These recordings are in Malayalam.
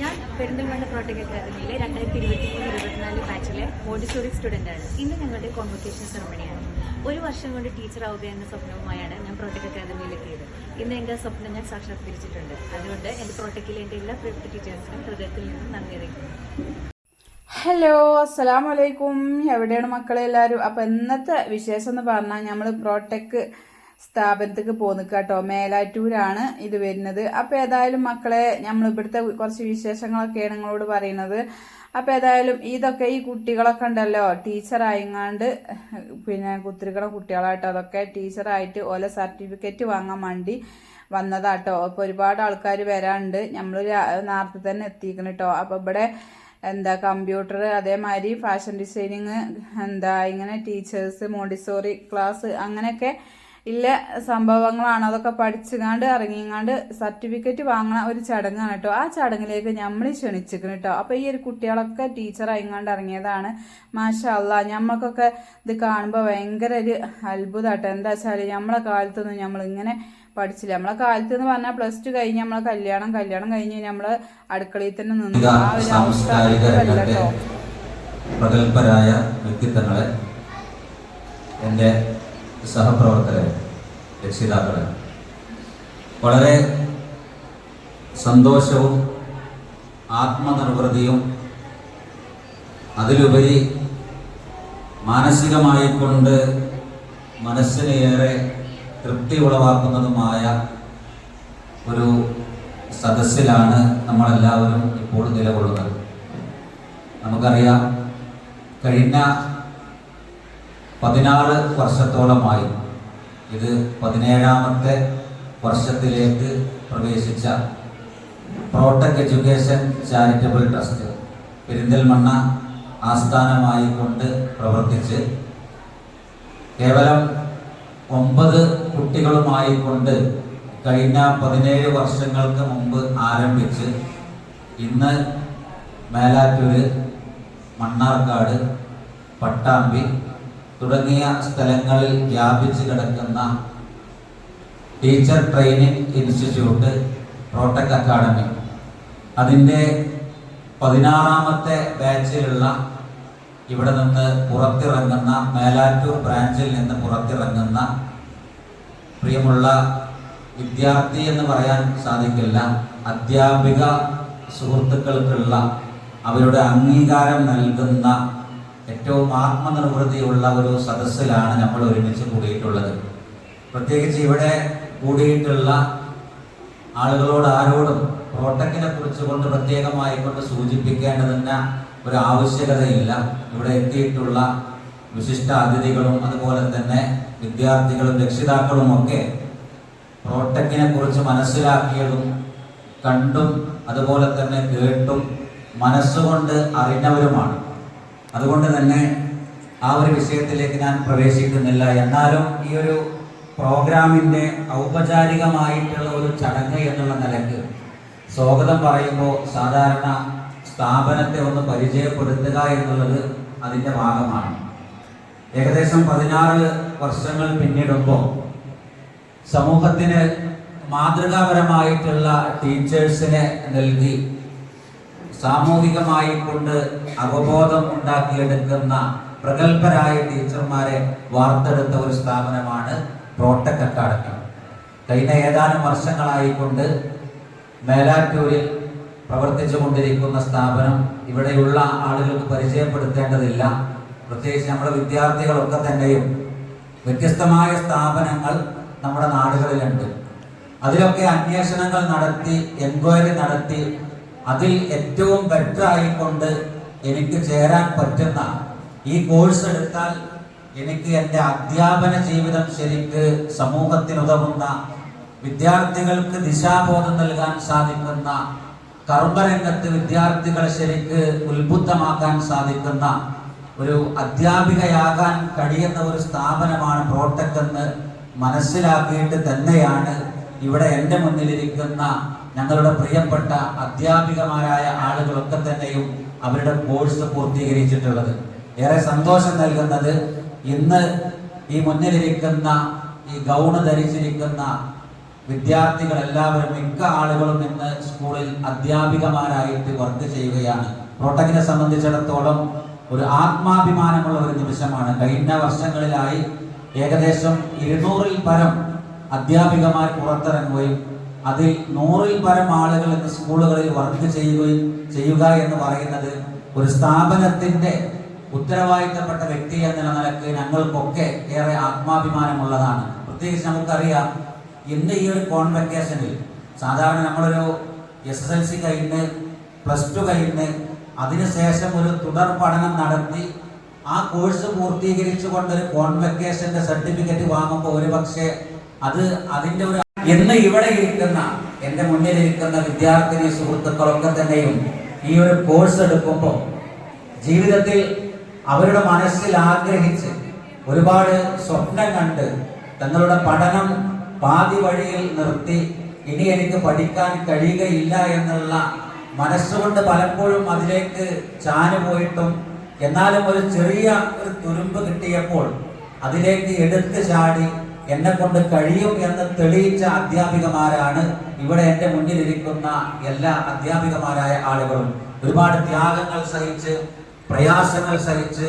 ഞാൻ പെരിന്തൽമണ്ണ പ്രോട്ടക് അക്കാദമിയിലെ രണ്ടായിരത്തി ഇരുപത്തി മൂന്ന് ഇരുപത്തിനാല് ബാച്ചിലെ സ്റ്റുഡന്റ് ആണ്. ഇന്ന് ഞങ്ങളുടെ കോൺവൊക്കേഷൻ സെറമണിയാണ് ഒരു വർഷം കൊണ്ട് ടീച്ചർ ആവുക എന്ന സ്വപ്നവുമായാണ് ഞാൻ പ്രോട്ടക് അക്കാദമിയിൽ എത്തിയത് ഇന്ന് എന്റെ സ്വപ്നം ഞാൻ സാക്ഷാത്കരിച്ചിട്ടുണ്ട്. അതുകൊണ്ട് എന്റെ പ്രോട്ടക്കിലെ എന്റെ എല്ലാ പ്രിയപ്പെട്ട ടീച്ചേഴ്സിനും ഹൃദയത്തിൽ നിന്നും നന്ദി അറിയിക്കുന്നു. ഹലോ അസ്സലാമു അലൈക്കും. എവിടെയാണ് മക്കളെ എല്ലാവരും അപ്പം ഇന്നത്തെ വിശേഷം എന്ന് പറഞ്ഞാൽ നമ്മൾ പ്രോടെക് സ്ഥാപനത്തേക്ക് പോന്നിക്ക കേട്ടോ. മേലാറ്റൂരാണ് ഇത് വരുന്നത്. അപ്പോൾ ഏതായാലും മക്കളെ നമ്മൾ ഇവിടുത്തെ കുറച്ച് വിശേഷങ്ങളൊക്കെയാണ് നിങ്ങളോട് പറയുന്നത്. അപ്പോൾ ഏതായാലും ഇതൊക്കെ ഈ കുട്ടികളൊക്കെ ഉണ്ടല്ലോ ടീച്ചറായിങ്ങാണ്ട് പിന്നെ കുത്തിരിക്കണ കുട്ടികളായിട്ട് അതൊക്കെ ടീച്ചറായിട്ട് ഓല സർട്ടിഫിക്കറ്റ് വാങ്ങാൻ വേണ്ടി വന്നതാട്ടോ. അപ്പോൾ ഒരുപാട് ആൾക്കാർ വരാണ്ട് നമ്മൾ നേരത്തെ തന്നെ എത്തിക്കണം കേട്ടോ. അപ്പോൾ ഇവിടെ എന്താ കമ്പ്യൂട്ടർ അതേമാതിരി ഫാഷൻ ഡിസൈനിങ് എന്താ ഇങ്ങനെ ടീച്ചേഴ്സ് മോണ്ടിസോറി ക്ലാസ് അങ്ങനെയൊക്കെ ഇല്ല സംഭവങ്ങളാണ്. അതൊക്കെ പഠിച്ചുകാണ്ട് ഇറങ്ങിങ്ങാണ്ട് സർട്ടിഫിക്കറ്റ് വാങ്ങണ ഒരു ചടങ്ങാണ് കേട്ടോ ആ ചടങ്ങിലേക്ക് നമ്മൾ ക്ഷണിച്ചിരിക്കണം കേട്ടോ അപ്പോൾ ഈ ഒരു കുട്ടികളൊക്കെ ടീച്ചർ അയങ്ങാണ്ട് ഇറങ്ങിയതാണ് മാഷല്ല നമ്മൾക്കൊക്കെ ഇത് കാണുമ്പോൾ ഭയങ്കര ഒരു അത്ഭുതമാട്ടോ എന്താ വെച്ചാൽ നമ്മളെ കാലത്തൊന്നും നമ്മൾ ഇങ്ങനെ പഠിച്ചില്ല. നമ്മളെ കാലത്ത് എന്ന് പറഞ്ഞാൽ പ്ലസ് ടു കഴിഞ്ഞ് നമ്മളെ കല്യാണം കല്യാണം കഴിഞ്ഞ് നമ്മൾ അടുക്കളയിൽ തന്നെ നിന്ന് ആ ഒരു അവസ്ഥ പ്രഗത്ഭരായ വ്യക്തിത്വങ്ങളെ. എന്റെ സഹപ്രവർത്തകരെ രക്ഷിതാക്കളെ. വളരെ സന്തോഷവും ആത്മനിർവൃതിയും അതിലുപരി മാനസികമായി കൊണ്ട് മനസ്സിന് ഏറെ തൃപ്തി ഉളവാക്കുന്നതുമായ ഒരു സദസ്സിലാണ് നമ്മളെല്ലാവരും ഇപ്പോൾ നിലകൊള്ളുന്നത്. നമുക്കറിയാം കഴിഞ്ഞ പതിനാറ് വർഷത്തോളമായി. ഇത് പതിനേഴാമത്തെ വർഷത്തിലേക്ക് പ്രവേശിച്ച Protec education charitable trust Perinthalmanna ആസ്ഥാനമായി കൊണ്ട് പ്രവർത്തിച്ച് കേവലം ഒമ്പത് കുട്ടികളുമായി കൊണ്ട് കഴിഞ്ഞ പതിനേഴ് വർഷങ്ങൾക്ക് മുമ്പ് ആരംഭിച്ച് ഇന്ന് മേലാറ്റൂര് മണ്ണാർക്കാട് പട്ടാമ്പി തുടങ്ങിയ സ്ഥലങ്ങളിൽ വ്യാപിച്ചു കിടക്കുന്ന teacher training institute Protec academy. അതിന്റെ പതിനാറാമത്തെ ബാച്ചിലുള്ള ഇവിടെ നിന്ന് പുറത്തിറങ്ങുന്ന മേലാറ്റൂർ ബ്രാഞ്ചിൽ നിന്ന് പുറത്തിറങ്ങുന്ന പ്രിയമുള്ള വിദ്യാർത്ഥി എന്ന് പറയാൻ സാധിക്കില്ല. അധ്യാപിക സുഹൃത്തുക്കൾക്കുള്ള അവരുടെ അംഗീകാരം നൽകുന്ന ഏറ്റവും ആത്മനിർവൃതിയുള്ള ഒരു സദസ്സിലാണ് നമ്മൾ ഒരുമിച്ച് കൂടിയിട്ടുള്ളത്. പ്രത്യേകിച്ച് ഇവിടെ കൂടിയിട്ടുള്ള ആളുകളോട് ആരോടും പ്രോട്ടക്കിനെ കുറിച്ച് കൊണ്ട് പ്രത്യേകമായി കൊണ്ട് സൂചിപ്പിക്കേണ്ടതിന് ഒരു ആവശ്യകതയില്ല. ഇവിടെ എത്തിയിട്ടുള്ള വിശിഷ്ട അതിഥികളും അതുപോലെ തന്നെ വിദ്യാർത്ഥികളും രക്ഷിതാക്കളും ഒക്കെ പ്രോട്ടക്കിനെ കുറിച്ച് മനസ്സിലാക്കിയതും കണ്ടും അതുപോലെ തന്നെ കേട്ടും മനസ്സുകൊണ്ട് അറിഞ്ഞവരുമാണ്. അതുകൊണ്ട് തന്നെ ആ ഒരു വിഷയത്തിലേക്ക് ഞാൻ പ്രവേശിക്കുന്നില്ല. എന്നാലും ഈ ഒരു പ്രോഗ്രാമിന്റെ ഔപചാരികമായിട്ടുള്ള ഒരു ചടങ്ങ് എന്നുള്ള നിലയ്ക്ക് സ്വാഗതം പറയുമ്പോൾ സാധാരണ സ്ഥാപനത്തെ ഒന്ന് പരിചയപ്പെടുത്തുക എന്നുള്ളത് അതിന്റെ ഭാഗമാണ്. ഏകദേശം പതിനാറ് വർഷങ്ങൾ പിന്നിടുമ്പോൾ സമൂഹത്തിന് മാതൃകാപരമായിട്ടുള്ള ടീച്ചേഴ്സിനെ നൽകി സാമൂഹികമായി കൊണ്ട് അവബോധം ഉണ്ടാക്കിയെടുക്കുന്ന പ്രഗത്ഭരായ ടീച്ചർമാരെ വാർത്തെടുത്ത ഒരു സ്ഥാപനമാണ് പ്രോട്ടക് അക്കാഡമി. കഴിഞ്ഞ ഏതാനും വർഷങ്ങളായി കൊണ്ട് മേലാറ്റൂരിൽ പ്രവർത്തിച്ചു കൊണ്ടിരിക്കുന്ന സ്ഥാപനം ഇവിടെയുള്ള ആളുകൾക്ക് പരിചയപ്പെടുത്തേണ്ടതില്ല. പ്രത്യേകിച്ച് നമ്മുടെ വിദ്യാർത്ഥികളൊക്കെ തന്നെയും വ്യത്യസ്തമായ സ്ഥാപനങ്ങൾ നമ്മുടെ നാടുകളിലുണ്ട്. അതിലൊക്കെ അന്വേഷണങ്ങൾ നടത്തി എൻക്വയറി നടത്തി അതിൽ ഏറ്റവും ബെറ്റർ ആയിക്കൊണ്ട് എനിക്ക് ചേരാൻ പറ്റുന്ന ഈ കോഴ്സ് എടുത്താൽ എനിക്ക് എന്റെ അധ്യാപന ജീവിതം ശരിക്ക് സമൂഹത്തിനുതകുന്ന വിദ്യാർത്ഥികൾക്ക് ദിശാബോധം നൽകാൻ സാധിക്കുന്ന കർമ്മരംഗത്ത് വിദ്യാർത്ഥികളെ ശരിക്ക് ഉത്ബുദ്ധമാക്കാൻ സാധിക്കുന്ന ഒരു അധ്യാപികയാകാൻ കഴിയുന്ന ഒരു സ്ഥാപനമാണ് പ്രോട്ടക് എന്ന് മനസ്സിലാക്കിയിട്ട് തന്നെയാണ് ഇവിടെ എന്റെ മുന്നിലിരിക്കുന്ന ഞങ്ങളുടെ പ്രിയപ്പെട്ട അധ്യാപികമാരായ ആളുകളൊക്കെ തന്നെയും അവരുടെ കോഴ്സ് പൂർത്തീകരിച്ചിട്ടുള്ളത്. ഏറെ സന്തോഷം നൽകുന്നത് ഇന്ന് ഈ മുന്നിലിരിക്കുന്ന ഈ ഗൗണ് ധരിച്ചിരിക്കുന്ന വിദ്യാർത്ഥികളെല്ലാവരും മിക്ക ആളുകളും ഇന്ന് സ്കൂളിൽ അധ്യാപികമാരായിട്ട് വർക്ക് ചെയ്യുകയാണ്. പ്രോട്ടക്കിനെ സംബന്ധിച്ചിടത്തോളം ഒരു ആത്മാഭിമാനമുള്ള ഒരു നിമിഷമാണ്. കഴിഞ്ഞ വർഷങ്ങളിലായി ഏകദേശം ഇരുന്നൂറിൽ പരം അധ്യാപികമാർ പുറത്തിറങ്ങുകയും അതിൽ നൂറിൽ പരം ആളുകൾ ഇന്ന് സ്കൂളുകളിൽ വർക്ക് ചെയ്യുകയും ചെയ്യുക എന്ന് പറയുന്നത് ഒരു സ്ഥാപനത്തിന്റെ ഉത്തരവാദിത്തപ്പെട്ട വ്യക്തി എന്ന നിലയ്ക്ക് ഞങ്ങൾക്കൊക്കെ ഏറെ ആത്മാഭിമാനമുള്ളതാണ്. പ്രത്യേകിച്ച് നമുക്കറിയാം ഇന്ന് ഈ ഒരു കോൺവെക്കേഷനിൽ സാധാരണ നമ്മളൊരു എസ് എസ് എൽ സി കഴിഞ്ഞ് പ്ലസ് ടു കഴിഞ്ഞ് അതിനുശേഷം ഒരു തുടർ പഠനം നടത്തി ആ കോഴ്സ് പൂർത്തീകരിച്ചുകൊണ്ട് ഒരു കോൺവെക്കേഷന്റെ സർട്ടിഫിക്കറ്റ് വാങ്ങുമ്പോൾ ഒരു പക്ഷേ അത് അതിന്റെ ഒരു ഇന്ന് ഇവിടെ ഇരിക്കുന്ന എന്റെ മുന്നിൽ ഇരിക്കുന്ന വിദ്യാർത്ഥിനി സുഹൃത്തുക്കളൊക്കെ തന്നെയും ഈ ഒരു കോഴ്സ് എടുക്കുമ്പോൾ ജീവിതത്തിൽ അവരുടെ മനസ്സിൽ ആഗ്രഹിച്ച് ഒരുപാട് സ്വപ്നം കണ്ട് തങ്ങളുടെ പഠനം പാതി വഴിയിൽ നിർത്തി ഇനി എനിക്ക് പഠിക്കാൻ കഴിയുകയില്ല എന്നുള്ള മനസ്സുകൊണ്ട് പലപ്പോഴും അതിലേക്ക് ചാനു പോയിട്ടും എന്നാലും ഒരു ചെറിയ ഒരു തുരുമ്പ് കിട്ടിയപ്പോൾ അതിലേക്ക് എടുത്തു ചാടി എന്നെ കൊണ്ട് കഴിയും എന്ന് തെളിയിച്ച അധ്യാപികമാരാണ് ഇവിടെ എന്റെ മുന്നിലിരിക്കുന്ന എല്ലാ അധ്യാപികമാരായ ആളുകളും. ഒരുപാട് ത്യാഗങ്ങൾ സഹിച്ച് പ്രയാസങ്ങൾ സഹിച്ച്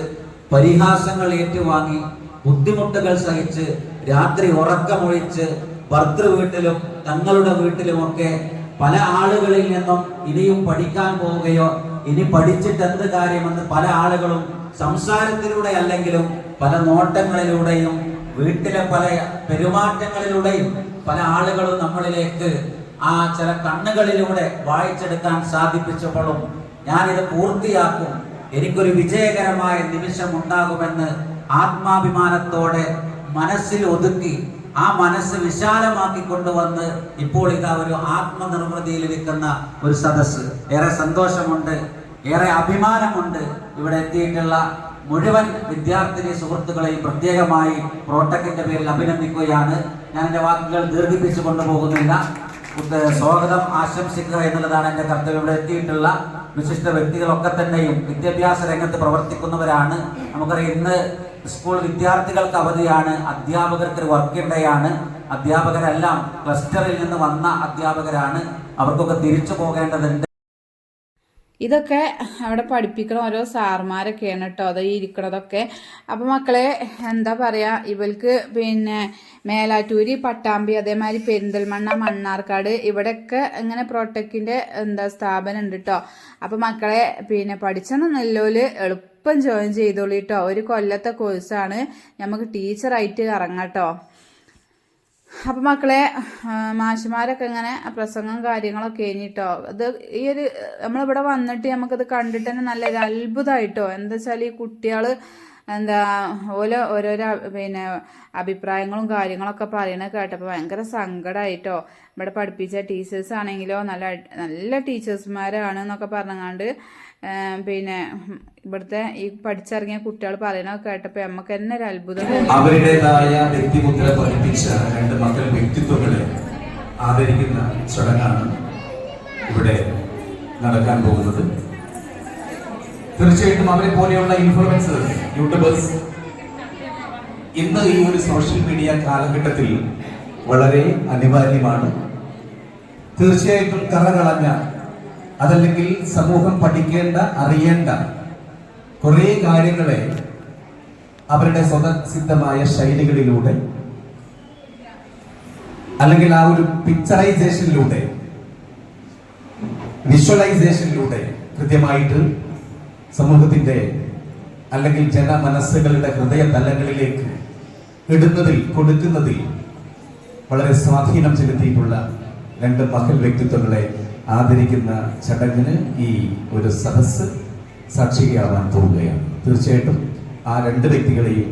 പരിഹാസങ്ങൾ ഏറ്റുവാങ്ങി ബുദ്ധിമുട്ടുകൾ സഹിച്ച് രാത്രി ഉറക്കമൊഴിച്ച് ഭർത്തൃ വീട്ടിലും തങ്ങളുടെ വീട്ടിലുമൊക്കെ പല ആളുകളിൽ നിന്നും ഇനിയും പഠിക്കാൻ പോവുകയോ ഇനി പഠിച്ചിട്ട് എന്ത് കാര്യമെന്ന് പല ആളുകളും സംസാരത്തിലൂടെ അല്ലെങ്കിലും പല നോട്ടങ്ങളിലൂടെയും വീട്ടിലെ പല പെരുമാറ്റങ്ങളിലൂടെയും പല ആളുകളും നമ്മളിലേക്ക് ആ ചില കണ്ണുകളിലൂടെ വായിച്ചെടുക്കാൻ സാധിപ്പിച്ചപ്പോഴും ഞാനിത് പൂർത്തിയാക്കും. എനിക്കൊരു വിജയകരമായ നിമിഷം ഉണ്ടാകുമെന്ന് ആത്മാഭിമാനത്തോടെ മനസ്സിൽ ഒതുക്കി ആ മനസ്സ് വിശാലമാക്കി കൊണ്ടുവന്ന് ഇപ്പോൾ ഇതാ ഒരു ആത്മനിർവൃതിയിൽ നിൽക്കുന്ന ഒരു സദസ്സ്. ഏറെ സന്തോഷമുണ്ട് ഏറെ അഭിമാനമുണ്ട് ഇവിടെ എത്തിയിട്ടുള്ള മുഴുവൻ വിദ്യാർത്ഥിനി സുഹൃത്തുക്കളെയും പ്രത്യേകമായി പ്രോട്ടക്കിന്റെ പേരിൽ അഭിനന്ദിക്കുകയാണ്. ഞാൻ എന്റെ വാക്കുകൾ ദീർഘിപ്പിച്ചു കൊണ്ടുപോകുന്നില്ല. സ്വാഗതം ആശംസിക്കുക എന്നുള്ളതാണ് എന്റെ കർത്തവ്യം. ഇവിടെ എത്തിയിട്ടുള്ള വിശിഷ്ട വ്യക്തികളൊക്കെ തന്നെയും വിദ്യാഭ്യാസ രംഗത്ത് പ്രവർത്തിക്കുന്നവരാണ്. നമുക്കറിയാം ഇന്ന് സ്കൂൾ വിദ്യാർത്ഥികൾക്ക് അവധിയാണ്. അധ്യാപകർക്ക് ഒരു വർക്ക് ഡേയാണ് അധ്യാപകരെല്ലാം ക്ലസ്റ്ററിൽ നിന്ന് വന്ന അധ്യാപകരാണ്. അവർക്കൊക്കെ തിരിച്ചു പോകേണ്ടതുണ്ട്. ഇതൊക്കെ അവിടെ പഠിപ്പിക്കുന്ന ഓരോ സാർമാരൊക്കെയാണ് കേട്ടോ അത് ഇരിക്കണതൊക്കെ. അപ്പം മക്കളെ എന്താ പറയുക ഇവൾക്ക് പിന്നെ മേലാറ്റൂരി പട്ടാമ്പി അതേമാതിരി പെരിന്തൽമണ്ണ മണ്ണാർക്കാട് ഇവിടെയൊക്കെ ഇങ്ങനെ പ്രോട്ടക്കിന്റെ എന്താ സ്ഥാപനം ഉണ്ട് കേട്ടോ അപ്പം മക്കളെ പിന്നെ പഠിച്ചെന്ന് നല്ലോൽ എളുപ്പം ജോയിൻ ചെയ്തോളൂ കേട്ടോ ഒരു കൊല്ലത്തെ കോഴ്സാണ്. നമുക്ക് ടീച്ചറായിട്ട് ഇറങ്ങാം കേട്ടോ അപ്പൊ മക്കളെ മാഷിമാരൊക്കെ ഇങ്ങനെ പ്രസംഗം കാര്യങ്ങളൊക്കെ കഴിഞ്ഞിട്ടോ? അത് ഈ ഒരു നമ്മളിവിടെ വന്നിട്ട് നമുക്കത് കണ്ടിട്ട് തന്നെ നല്ലൊരു അത്ഭുതമായിട്ടോ എന്താ വെച്ചാൽ ഈ കുട്ടികൾ എന്താ ഓരോ ഓരോരോ പിന്നെ അഭിപ്രായങ്ങളും കാര്യങ്ങളൊക്കെ പറയണത് കേട്ടപ്പോൾ ഭയങ്കര സങ്കടമായിട്ടോ ഇവിടെ പഠിപ്പിച്ച ടീച്ചേഴ്സ് ആണെങ്കിലോ നല്ല നല്ല ടീച്ചേഴ്സ്മാരാണ് എന്നൊക്കെ പറഞ്ഞങ്ങാണ്ട് പിന്നെ ഇവിടുത്തെ ഈ പഠിച്ചിറങ്ങിയ കുട്ടികൾ പറയണതൊക്കെ കേട്ടപ്പോ നമുക്ക് തന്നെ ഒരു അത്ഭുതം. അവരുടേതായ വ്യക്തിമുദ്ര പഠിപ്പിച്ച രണ്ട് മക്കൾ വ്യക്തിത്വങ്ങളെ ആദരിക്കുന്ന ചടങ്ങാണ് ഇവിടെ നടക്കാൻ പോകുന്നത് തീർച്ചയായിട്ടും അവരെ പോലെയുള്ള ഇൻഫ്ലുവൻസേഴ്സ് യൂട്യൂബേഴ്സ് ഇന്ന് ഈ ഒരു സോഷ്യൽ മീഡിയ കാലഘട്ടത്തിൽ വളരെ അനിവാര്യമാണ് തീർച്ചയായിട്ടും കറകളഞ്ഞ അതല്ലെങ്കിൽ സമൂഹം പഠിക്കേണ്ട അറിയേണ്ട കുറേ കാര്യങ്ങളെ അവരുടെ സ്വതസിദ്ധമായ ശൈലികളിലൂടെ അല്ലെങ്കിൽ ആ ഒരു പിക്ചറൈസേഷനിലൂടെ വിഷ്വലൈസേഷനിലൂടെ കൃത്യമായിട്ട് സമൂഹത്തിന്റെ അല്ലെങ്കിൽ ജനമനസ്സുകളുടെ ഹൃദയ തലങ്ങളിലേക്ക് ഇടുന്നതിൽ കൊടുക്കുന്നതിൽ വളരെ സ്വാധീനം ചെലുത്തിയിട്ടുള്ള രണ്ട് മഹൽ വ്യക്തിത്വങ്ങളെ ആദരിക്കുന്ന ചടങ്ങിന് ഈ ഒരു സദസ്സ് സാക്ഷികയാവാൻ പോവുകയാണ്. തീർച്ചയായിട്ടും ആ രണ്ട് വ്യക്തികളെയും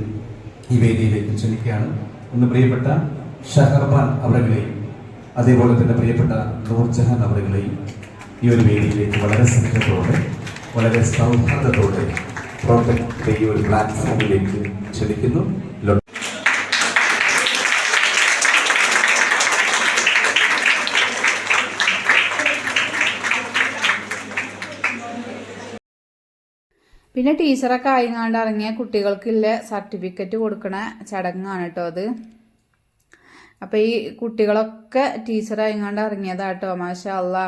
ഈ വേദിയിലേക്ക് ക്ഷണിക്കുകയാണ്. ഒന്ന് പ്രിയപ്പെട്ട ഷഹർബാൻ അവരുകളെയും അതേപോലെ തന്നെ പ്രിയപ്പെട്ട നൂർജഹാൻ അവരുകളെയും ഈ ഒരു വേദിയിലേക്ക് വളരെ സ്നേഹത്തോടെ വളരെ സൗഹാർദ്ദത്തോടെ പ്രോജക്റ്റിന്റെ ഈ ഒരു പ്ലാറ്റ്ഫോമിലേക്ക് ക്ഷണിക്കുന്നു. പിന്നെ ടീച്ചറൊക്കെ ആയിങ്ങാണ്ട് ഇറങ്ങിയ കുട്ടികൾക്കില്ല സർട്ടിഫിക്കറ്റ് കൊടുക്കണ ചടങ്ങാണ് കേട്ടോ അത്. അപ്പോൾ ഈ കുട്ടികളൊക്കെ ടീച്ചറായിങ്ങാണ്ട് ഇറങ്ങിയതാട്ടോ മാഷാ അല്ലാ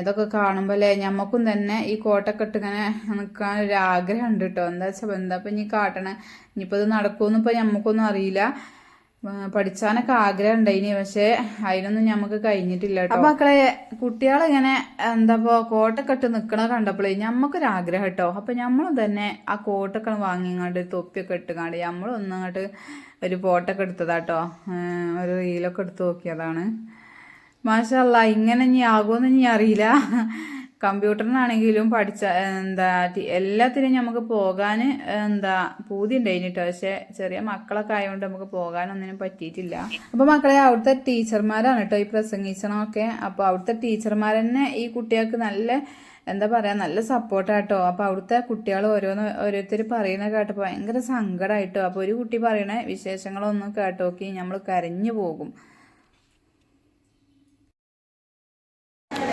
ഇതൊക്കെ കാണുമ്പോൾ അല്ലേ ഞമ്മക്കും തന്നെ ഈ കോട്ടൊക്കെ ഇങ്ങനെ നിൽക്കാൻ ഒരു ആഗ്രഹം ഉണ്ട് കേട്ടോ. എന്താ വെച്ചാൽ എന്താ ഇപ്പം ഇനി കാട്ടണേ? ഇനിയിപ്പോൾ ഇത് നടക്കുമെന്ന് ഇപ്പോൾ ഞമ്മക്കൊന്നും അറിയില്ല. പഠിച്ചാനൊക്കെ ആഗ്രഹം ഉണ്ടായിനി പക്ഷെ അതിനൊന്നും നമുക്ക് കഴിഞ്ഞിട്ടില്ല അപ്പൊ മക്കളെ കുട്ടികളിങ്ങനെ എന്താ ഇപ്പൊ കോട്ടൊക്കെ ഇട്ട് നിക്കണ കണ്ടപ്പോഴേ ഞമ്മക്കൊരു ആഗ്രഹം കേട്ടോ. അപ്പൊ ഞമ്മളും തന്നെ ആ കോട്ടൊക്കെ വാങ്ങിങ്ങാണ്ട് തൊപ്പിയൊക്കെ ഇട്ടുകാണ്ട് ഞമ്മളും ഒന്നങ്ങോട്ട് ഒരു ഫോട്ടൊക്കെ എടുത്തതാട്ടോ ഒരു റീലൊക്കെ എടുത്ത് നോക്കിയതാണ്. മാഷല്ല ഇങ്ങനെ ഇനി ആകുമെന്ന് ഇനി അറിയില്ല. കമ്പ്യൂട്ടറിനാണെങ്കിലും പഠിച്ച എന്താ എല്ലാത്തിനും നമുക്ക് പോകാൻ എന്താ പൂതി ഉണ്ടായിട്ടോ പക്ഷെ ചെറിയ മക്കളൊക്കെ ആയതുകൊണ്ട് നമുക്ക് പോകാനൊന്നിനും പറ്റിയിട്ടില്ല. അപ്പൊ മക്കളെ അവിടുത്തെ ടീച്ചർമാരാണ് കേട്ടോ ഈ പ്രസംഗിച്ചണമൊക്കെ. അപ്പൊ അവിടുത്തെ ടീച്ചർമാർ തന്നെ ഈ കുട്ടികൾക്ക് നല്ല എന്താ പറയാ നല്ല സപ്പോർട്ടാട്ടോ അപ്പൊ അവിടുത്തെ കുട്ടികൾ ഓരോന്ന് ഓരോരുത്തർ പറയുന്ന കേട്ടപ്പോൾ ഭയങ്കര സങ്കടമായിട്ടോ അപ്പൊ ഒരു കുട്ടി പറയണ വിശേഷങ്ങളൊന്നും കേട്ടോക്കി നമ്മൾ കരഞ്ഞു പോകും.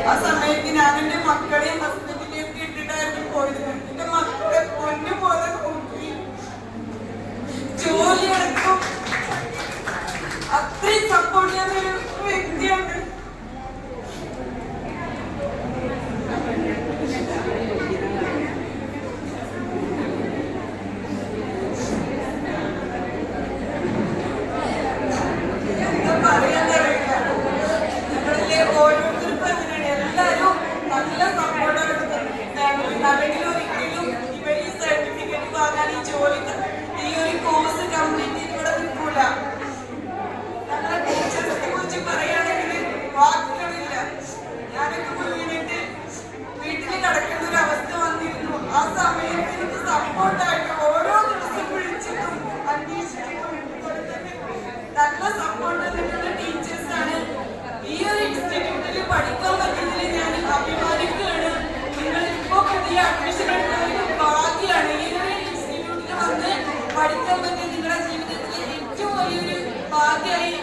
ആ സമയത്ത് ഞാൻ എന്റെ മക്കളെയും ഹസ്ബൻഡിനെയും ഇട്ടിട്ടായിരുന്നു പോയത്. എന്റെ മക്കളെ പൊന്നു പോലെ നോക്കി. ജോലി അടക്കം അത്രയും സപ്പോർട്ട് ചെയ്യുന്ന ഒരു വ്യക്തിയാണ് എന്താ പറയാന്നറിയില്ല ഞങ്ങളിലെ ഓരോരുത്തർക്കും അങ്ങനെയാണ് എല്ലാവരും നല്ല സപ്പോർട്ടാണ് അല്ലെങ്കിൽ ഒരിക്കലും ഇവർ ഈ സർട്ടിഫിക്കറ്റ് വാങ്ങാൻ ഈ ജോലി ഈ ഒരു കോഴ്സ് കംപ്ലീറ്റ് ചെയ്ത് ഇവിടെ നിൽക്കൂല ഞങ്ങളെ ടീച്ചേഴ്സിനെ കുറിച്ച് പറയുകയാണെങ്കിൽ വാക്കുകളില്ല ഞാനൊക്കെ വീണിട്ട് വീട്ടിൽ കിടക്കുന്ന ഒരു അവസ്ഥ വന്നിരുന്നു ആ സമയത്ത് എനിക്ക് സപ്പോർട്ടായിട്ട് ഓരോ ദിവസം വിളിച്ചിട്ടും അന്വേഷിച്ചിട്ടും ഇവിടെ തന്നെ നല്ല സപ്പോർട്ട് തന്നിട്ടുള്ള ടീച്ചേഴ്സാണ് ഈ ഒരു ഇൻസ്റ്റിറ്റ്യൂട്ടിൽ പഠിക്കാൻ പറ്റുന്നതിൽ ഞാൻ അഭിമാനിക്കുകയാണ് നിങ്ങൾ ഇപ്പോൾ പുതിയ അഡ്മിഷൻ എടുത്തതിന് ഭാഗ്യമാണ് ഈ ഒരു ഇൻസ്റ്റിറ്റ്യൂട്ടിൽ വന്ന് പഠിക്കാൻ പറ്റിയ നിങ്ങളുടെ ജീവിതത്തിലെ ഏറ്റവും ഭാഗ്യമായി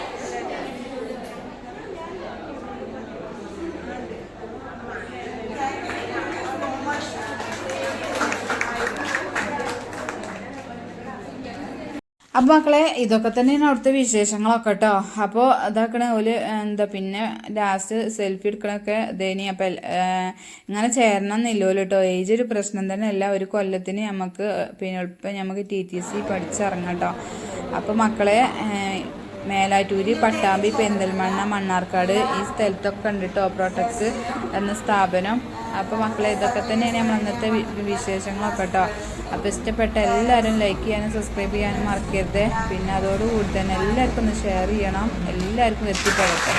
മക്കളെ ഇതൊക്കെ തന്നെയാണ് അവിടുത്തെ വിശേഷങ്ങളൊക്കെ കേട്ടോ അപ്പോൾ അതാക്കണ ഒരു എന്താ പിന്നെ ലാസ്റ്റ് സെൽഫി എടുക്കണൊക്കെ ഇതേനി. അപ്പം ഇങ്ങനെ ചേരണം എന്നില്ലല്ലോ കേട്ടോ ഏജ് ഒരു പ്രശ്നം തന്നെ അല്ല ഒരു കൊല്ലത്തിന് നമുക്ക് പിന്നെ എളുപ്പം നമുക്ക് ടി ടി സി പഠിച്ചിറങ്ങാം കേട്ടോ അപ്പോൾ മക്കളെ മേലാറ്റൂര് പട്ടാമ്പി പെന്തൽമണ്ണ മണ്ണാർക്കാട് ഈ സ്ഥലത്തൊക്കെ ഉണ്ട് കേട്ടോ പ്രോട്ടക്സ് എന്ന സ്ഥാപനം. അപ്പോൾ മക്കളെ ഇതൊക്കെ തന്നെയാണ് നമ്മൾ അന്നത്തെ വിശേഷങ്ങളൊക്കെ കേട്ടോ അപ്പോൾ ഇഷ്ടപ്പെട്ട എല്ലാവരും ലൈക്ക് ചെയ്യാനും സബ്സ്ക്രൈബ് ചെയ്യാനും മറക്കരുത്. പിന്നെ അതോടുകൂടി തന്നെ എല്ലാവർക്കും ഒന്ന് ഷെയർ ചെയ്യണം. എല്ലാവർക്കും എത്തിപ്പെടട്ടെ